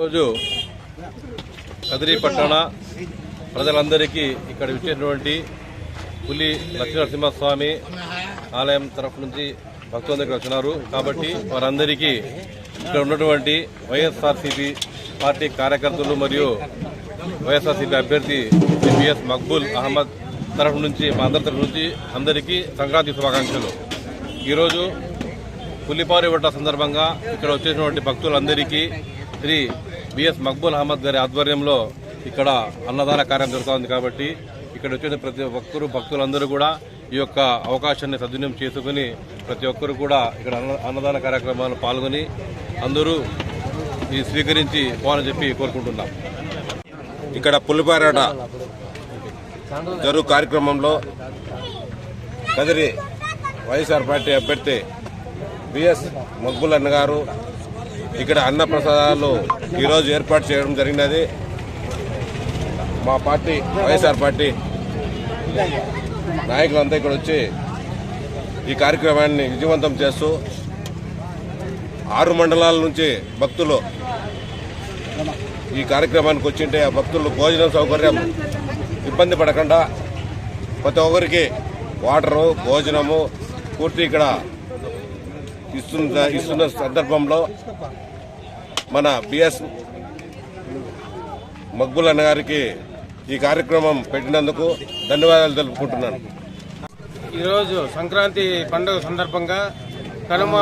ఈరోజు కదిరి పట్టణ ప్రజలందరికీ ఇక్కడ ఇచ్చేటువంటి పులి లక్ష్మీనరసింహస్వామి ఆలయం తరఫు నుంచి భక్తులందరికీ వచ్చినారు. కాబట్టి వారందరికీ ఇక్కడ ఉన్నటువంటి వైఎస్ఆర్సీపీ పార్టీ కార్యకర్తలు మరియు వైఎస్ఆర్సీపీ అభ్యర్థి ఎంబీఎస్ మక్బుల్ అహ్మద్ తరఫు నుంచి మా అందరి తరఫు నుంచి అందరికీ సంక్రాంతి శుభాకాంక్షలు. ఈరోజు పులిపారి వడ్డ సందర్భంగా ఇక్కడ వచ్చేసినటువంటి భక్తులందరికీ శ్రీ బిఎస్ మక్బూల్ అహ్మద్ గారి ఆధ్వర్యంలో ఇక్కడ అన్నదాన కార్యం జరుగుతోంది కాబట్టి ఇక్కడ వచ్చిన ప్రతి ఒక్కరు భక్తులందరూ కూడా ఈ యొక్క అవకాశాన్ని సద్వినియోగం చేసుకుని ప్రతి ఒక్కరు కూడా ఇక్కడ అన్న అన్నదాన కార్యక్రమాలు పాల్గొని అందరూ ఈ స్వీకరించి పోవాలని చెప్పి కోరుకుంటున్నాం. ఇక్కడ పులిపారాట జరుగు కార్యక్రమంలో కదిరి వైఎస్ఆర్ పార్టీ అభ్యర్థి బిఎస్ మక్బుల్ అన్న గారు ఇక్కడ అన్న ప్రసాదాలు ఈరోజు ఏర్పాటు చేయడం జరిగినది. మా పార్టీ వైఎస్ఆర్ పార్టీ నాయకులంతా ఇక్కడ వచ్చి ఈ కార్యక్రమాన్ని విజయవంతం చేస్తూ ఆరు మండలాల నుంచి భక్తులు ఈ కార్యక్రమానికి వచ్చింటే ఆ భక్తులు భోజనం సౌకర్యం ఇబ్బంది పడకుండా ప్రతి ఒక్కరికి వాటరు భోజనము పూర్తి ఇక్కడ ఇస్తున్న ఇస్తున్న సందర్భంలో మన బిఎస్ మక్బుల్ అన్న గారికి ఈ కార్యక్రమం పెట్టినందుకు ధన్యవాదాలు తెలుపుకుంటున్నాను. ఈరోజు సంక్రాంతి పండుగ సందర్భంగా కనుమ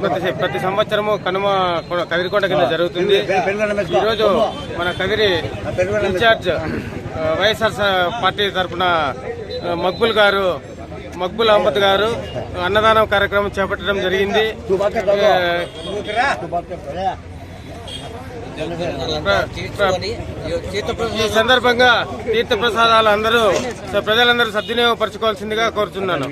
ప్రతి ప్రతి సంవత్సరము కనుమ కొ- కదిరికోట కింద జరుగుతుంది. ఈరోజు మన కదిరి ఇన్ఛార్జ్ వైఎస్ఆర్ పార్టీ తరఫున ఆ, మక్బుల్ గారు మక్బుల్ అహ్మద్ గారు అన్నదానం కార్యక్రమం చేపట్టడం జరిగింది. ఈ సందర్భంగా తీర్థ ప్రసాదాలు అందరూ ప్రజలందరూ సద్వినియోగపరచుకోవాల్సిందిగా కోరుతున్నాను